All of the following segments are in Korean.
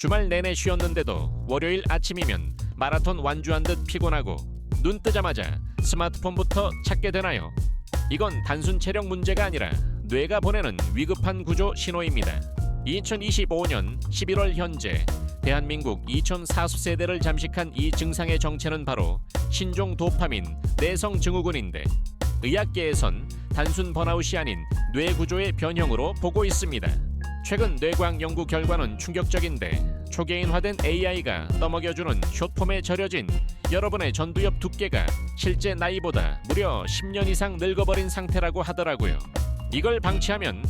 주말 내내 쉬었는데도 월요일 아침이면 마라톤 완주한 듯 피곤하고 눈 뜨자마자 스마트폰부터 찾게 되나요? 이건 단순 체력 문제가 아니라 뇌가 보내는 위급한 구조 신호입니다. 2025년 11월 현재 대한민국 2040세대를 잠식한 이 증상의 정체는 바로 신종 도파민 내성 증후군인데 의학계에선 단순 번아웃이 아닌 뇌 구조의 변형으로 보고 있습니다. 최근 뇌과학 연구 결과는 충격적인데 초개인화된 AI가 떠먹여주는 숏폼에 절여진 여러분의 전두엽 두께가 실제 나이보다 무려 10년 이상 늙어버린 상태라고 하더라고요. 이걸 방치하면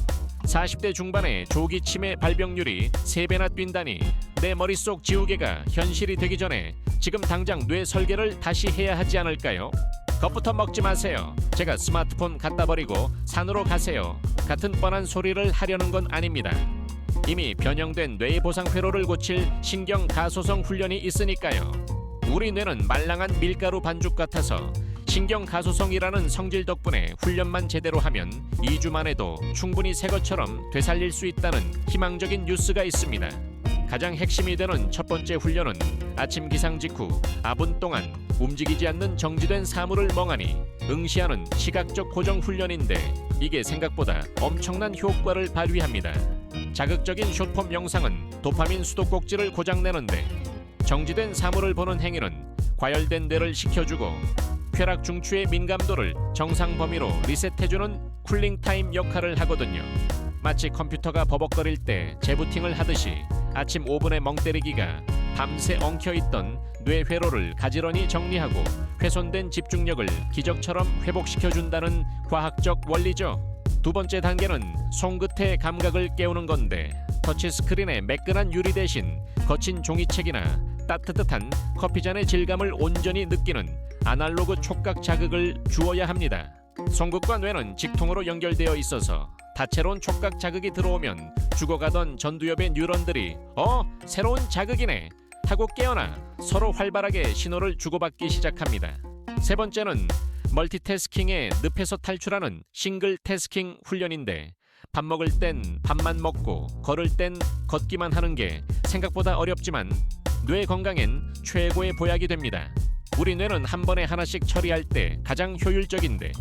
40대 중반의 조기 치매 발병률이 3배나 뛴다니 내 머릿속 지우개가 현실이 되기 전에 지금 당장 뇌 설계를 다시 해야 하지 않을까요? 겁부터 먹지 마세요. 제가 스마트폰 갖다 버리고 산으로 가세요. 같은 뻔한 소리를 하려는 건 아닙니다. 이미 변형된 뇌 보상 회로를 고칠 신경 가소성 훈련이 있으니까요. 우리 뇌는 말랑한 밀가루 반죽 같아서 신경 가소성이라는 성질 덕분에 훈련만 제대로 하면 2주만 해도 충분히 새 것처럼 되살릴 수 있다는 희망적인 뉴스가 있습니다. 가장 핵심이 되는 첫 번째 훈련은 아침 기상 직후 아분 동안 움직이지 않는 정지된 사물을 멍하니 응시하는 시각적 고정 훈련인데 이게 생각보다 엄청난 효과를 발휘합니다. 자극적인 숏폼 영상은 도파민 수도꼭지를 고장내는데 정지된 사물을 보는 행위는 과열된 뇌를 식혀주고 쾌락 중추의 민감도를 정상 범위로 리셋해주는 쿨링 타임 역할을 하거든요. 마치 컴퓨터가 버벅거릴 때 재부팅을 하듯이 아침 5분의 멍 때리기가 밤새 엉켜있던 뇌 회로를 가지런히 정리하고 훼손된 집중력을 기적처럼 회복시켜준다는 과학적 원리죠. 두 번째 단계는 손끝의 감각을 깨우는 건데 터치 스크린의 매끈한 유리 대신 거친 종이책이나 따뜻한 커피잔의 질감을 온전히 느끼는 아날로그 촉각 자극을 주어야 합니다. 손끝과 뇌는 직통으로 연결되어 있어서 다채로운 촉각 자극이 들어오면 죽어가던 전두엽의 뉴런들이 어 새로운 자극이네 하고 깨어나 서로 활발하게 신호를 주고받기 시작합니다. 세 번째는 멀티태스킹의 늪에서 탈출하는 싱글 태스킹 훈련인데 밥 먹을 땐 밥만 먹고 걸을 땐 걷기만 하는 게 생각보다 어렵지만 뇌 건강엔 최고의 보약이 됩니다. 우리 뇌는 한 번에 하나씩 처리할 때 가장 효율적인데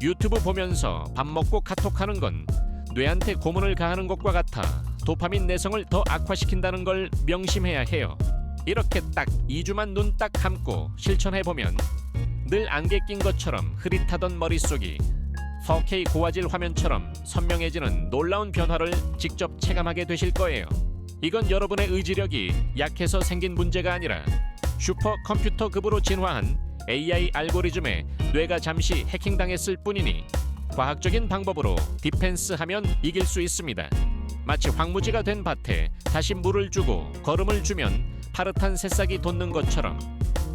유튜브 보면서 밥 먹고 카톡하는 건 뇌한테 고문을 가하는 것과 같아 도파민 내성을 더 악화시킨다는 걸 명심해야 해요. 이렇게 딱 2주만 눈 딱 감고 실천해 보면 늘 안개 낀 것처럼 흐릿하던 머릿속이 4K 고화질 화면처럼 선명해지는 놀라운 변화를 직접 체감하게 되실 거예요. 이건 여러분의 의지력이 약해서 생긴 문제가 아니라 슈퍼 컴퓨터 급으로 진화한 AI 알고리즘에 뇌가 잠시 해킹당했을 뿐이니 과학적인 방법으로 디펜스 하면 이길 수 있습니다. 마치 황무지가 된 밭에 다시 물을 주고 걸음을 주면 파릇한 새싹이 돋는 것처럼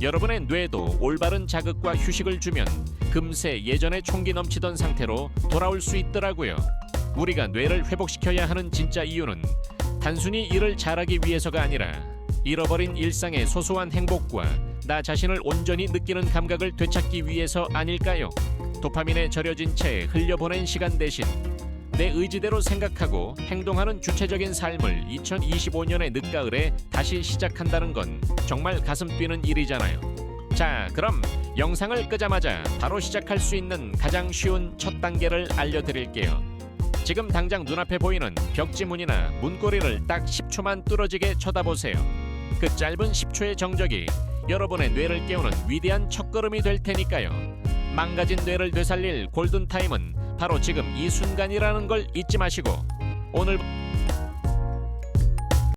여러분의 뇌도 올바른 자극과 휴식을 주면 금세 예전에 총기 넘치던 상태로 돌아올 수 있더라고요. 우리가 뇌를 회복시켜야 하는 진짜 이유는 단순히 일을 잘하기 위해서가 아니라 잃어버린 일상의 소소한 행복과 나 자신을 온전히 느끼는 감각을 되찾기 위해서 아닐까요? 도파민에 절여진 채 흘려보낸 시간 대신 내 의지대로 생각하고 행동하는 주체적인 삶을 2025년의 늦가을에 다시 시작한다는 건 정말 가슴 뛰는 일이잖아요. 자, 그럼 영상을 끄자마자 바로 시작할 수 있는 가장 쉬운 첫 단계를 알려드릴게요. 지금 당장 눈앞에 보이는 벽지문이나 문고리를 딱 10초만 뚫어지게 쳐다보세요. 그 짧은 10초의 정적이 여러분의 뇌를 깨우는 위대한 첫걸음이 될 테니까요. 망가진 뇌를 되살릴 골든타임은 바로 지금 이 순간이라는 걸 잊지 마시고 오늘